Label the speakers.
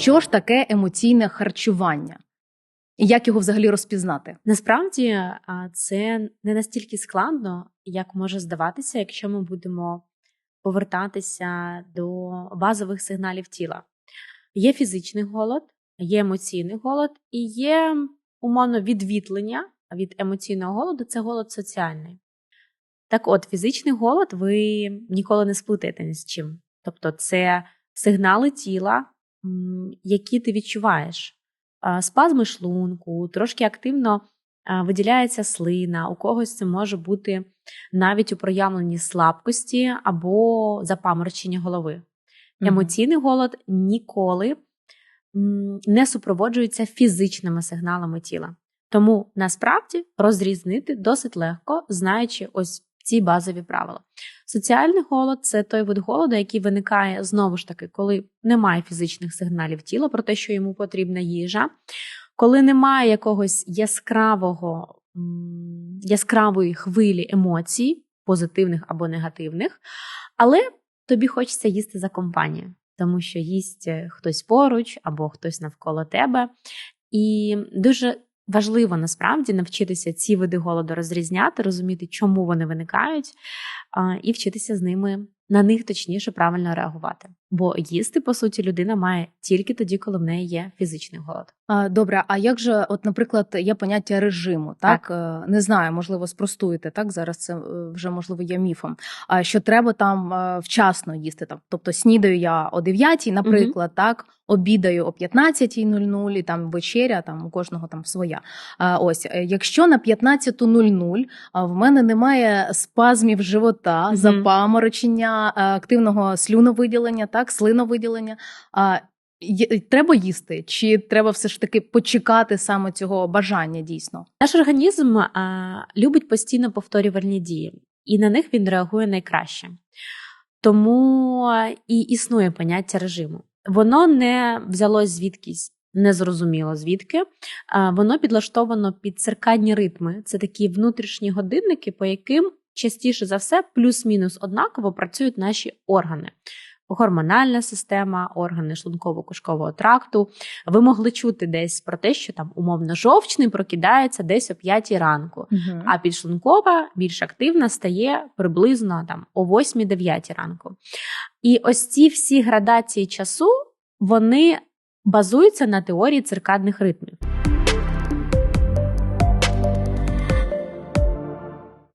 Speaker 1: Що ж таке емоційне харчування? І як його взагалі розпізнати?
Speaker 2: Насправді це не настільки складно, як може здаватися, якщо ми будемо повертатися до базових сигналів тіла. Є фізичний голод, є емоційний голод і є умовно відвітлення від емоційного голоду це голод соціальний. Так от, фізичний голод ви ніколи не сплутаєте ні з чим. Тобто, це сигнали тіла, які ти відчуваєш. Спазми шлунку, трошки активно виділяється слина, у когось це може бути навіть у проявленні слабкості або запаморочення голови. Емоційний голод ніколи не супроводжується фізичними сигналами тіла. Тому насправді розрізнити досить легко, знаючи ось ці базові правила. Соціальний голод це той вид голоду, який виникає знову ж таки, коли немає фізичних сигналів тіла про те, що йому потрібна їжа, коли немає якогось яскравого, яскравої хвилі емоцій, позитивних або негативних, але тобі хочеться їсти за компанію, тому що їсть е, хтось поруч або хтось навколо тебе. І дуже важливо насправді навчитися ці види голоду розрізняти, розуміти, чому вони виникають, і вчитися з ними на них точніше правильно реагувати. Бо їсти, по суті, людина має тільки тоді, коли в неї є фізичний голод.
Speaker 1: Добре, а як же, от, наприклад, є поняття режиму, так? Е, Не знаю, можливо, спростуєте, так? Зараз це е, вже можливо є міфом. А що треба там е, вчасно їсти? Там, тобто снідаю я о 9, наприклад, так, обідаю о 15.00, і там вечеря, там у кожного там своя. А, ось, якщо на 15.00 а, в мене немає спазмів живота,
Speaker 2: Мгм.
Speaker 1: запаморочення, активного слюновиділення, так, слиновиділення. А, Треба їсти, чи треба все ж таки почекати саме цього бажання дійсно?
Speaker 2: Наш організм а, любить постійно повторювальні дії, і на них він реагує найкраще. Тому і існує поняття режиму. Воно не взялось звідкись, незрозуміло звідки. Воно підлаштовано під циркадні ритми. Це такі внутрішні годинники, по яким частіше за все плюс-мінус однаково працюють наші органи. Гормональна система, органи шлунково-кишкового тракту. Ви могли чути десь про те, що там умовно жовчний прокидається десь о 5 ранку, а підшлункова більш активна стає приблизно там о 8-9 ранку. І ось ці всі градації часу вони базуються на теорії циркадних ритмів.